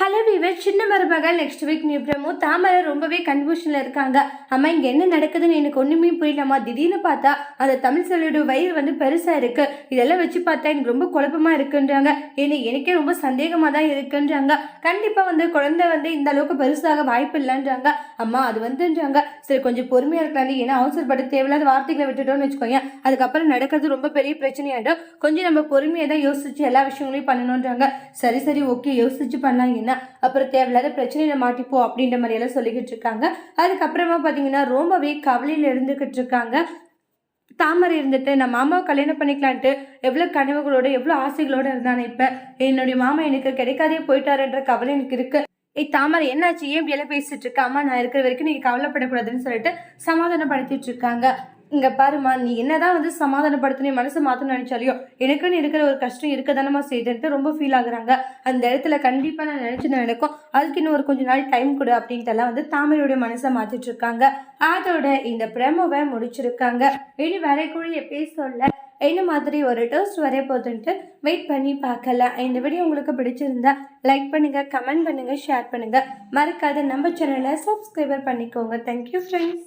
Hello viewer Chinna Marumagal next week new promo. Thamarai ரொம்பவே கன்ஃபியூஷனில் இருக்காங்க. அம்மா இங்கே என்ன நடக்குதுன்னு எனக்கு ஒன்றுமே புரியலம்மா. திடீர்னு பார்த்தா அந்த தமிழ் செல்வியோட வயிறு வந்து பெருசாக இருக்குது இதெல்லாம் வச்சு பார்த்தா எனக்கு ரொம்ப குழப்பமாக இருக்குன்றாங்க. ஏன்னா எனக்கே ரொம்ப சந்தேகமாக தான் இருக்குன்றாங்க. கண்டிப்பாக வந்து குழந்தை வந்து இந்த அளவுக்கு பெருசாக வாய்ப்பு இல்லைன்றாங்க. அம்மா அது வந்துன்றாங்க. சரி கொஞ்சம் பொறுமையாக இருக்கலாம் ஏன்னா அவசரப்பட்டு தேவையில்லாத வார்த்தைகளை விட்டுட்டோம்னு வச்சுக்கோங்க. அதுக்கப்புறம் நடக்கிறது ரொம்ப பெரிய பிரச்சனையாகிடும் கொஞ்சம் நம்ம பொறுமையாக தான் யோசிச்சு எல்லா விஷயங்களையும் பண்ணணுன்றாங்க. சரி சரி ஓகே யோசிச்சு பண்ணலாம். அப்படின்னா அப்புறம் தேவையில்லாத பிரச்சனையில மாட்டிப்போம் அப்படின்ற மாதிரியெல்லாம் சொல்லிக்கிட்டு இருக்காங்க. அதுக்கப்புறமா பார்த்தீங்கன்னா ரொம்பவே கவலையில் இருந்துக்கிட்டு இருக்காங்க. தாமரை இருந்துட்டு நான் மாமாவை கல்யாணம் பண்ணிக்கலான்ட்டு எவ்வளோ கனவுகளோட எவ்வளோ ஆசைகளோட இருந்தானே இப்போ? என்னுடைய மாமா எனக்கு கிடைக்காதே போயிட்டாருன்ற கவலை எனக்கு இருக்கு. ஏய் தாமரை என்னாச்சு? ஏன் இப்படி எல்லாம் பேசிட்டு இருக்க? அம்மா நான் இருக்கிற வரைக்கும் நீங்கள் கவலைப்படக்கூடாதுன்னு சொல்லிட்டு சமாதானப்படுத்திட்டு இருக்காங்க. இங்கே பாருமா நீ என்னதான் வந்து சமாதானப்படுத்தணும் மனசை மாத்தணும்னு நினைச்சாலியோ எனக்குன்னு இருக்கிற ஒரு கஷ்டம் இருக்க தானமா செய்துன்ட்டு ரொம்ப ஃபீல் ஆகுறாங்க. அந்த இடத்துல கண்டிப்பாக நான் நினைச்சு நடக்கும் அதுக்கு இன்னும் ஒரு கொஞ்ச நாள் டைம் கொடு அப்படின்ட்டு எல்லாம் வந்து தாமரையுடைய மனசை மாற்றிட்டு இருக்காங்க. அதோட இந்த பிரமோவை முடிச்சிருக்காங்க. இனி வரைக்குரிய பேசல. என்ன மாதிரி ஒரு டோஸ்ட் வரைய போகுதுன்ட்டு வெயிட் பண்ணி பார்க்கலாம் இந்த வீடியோ உங்களுக்கு பிடிச்சிருந்தா லைக் பண்ணுங்கள் கமெண்ட் பண்ணுங்கள் ஷேர் பண்ணுங்கள் மறக்காத நம்ம சேனலை சப்ஸ்கிரைபர் பண்ணிக்கோங்க. Thank you friends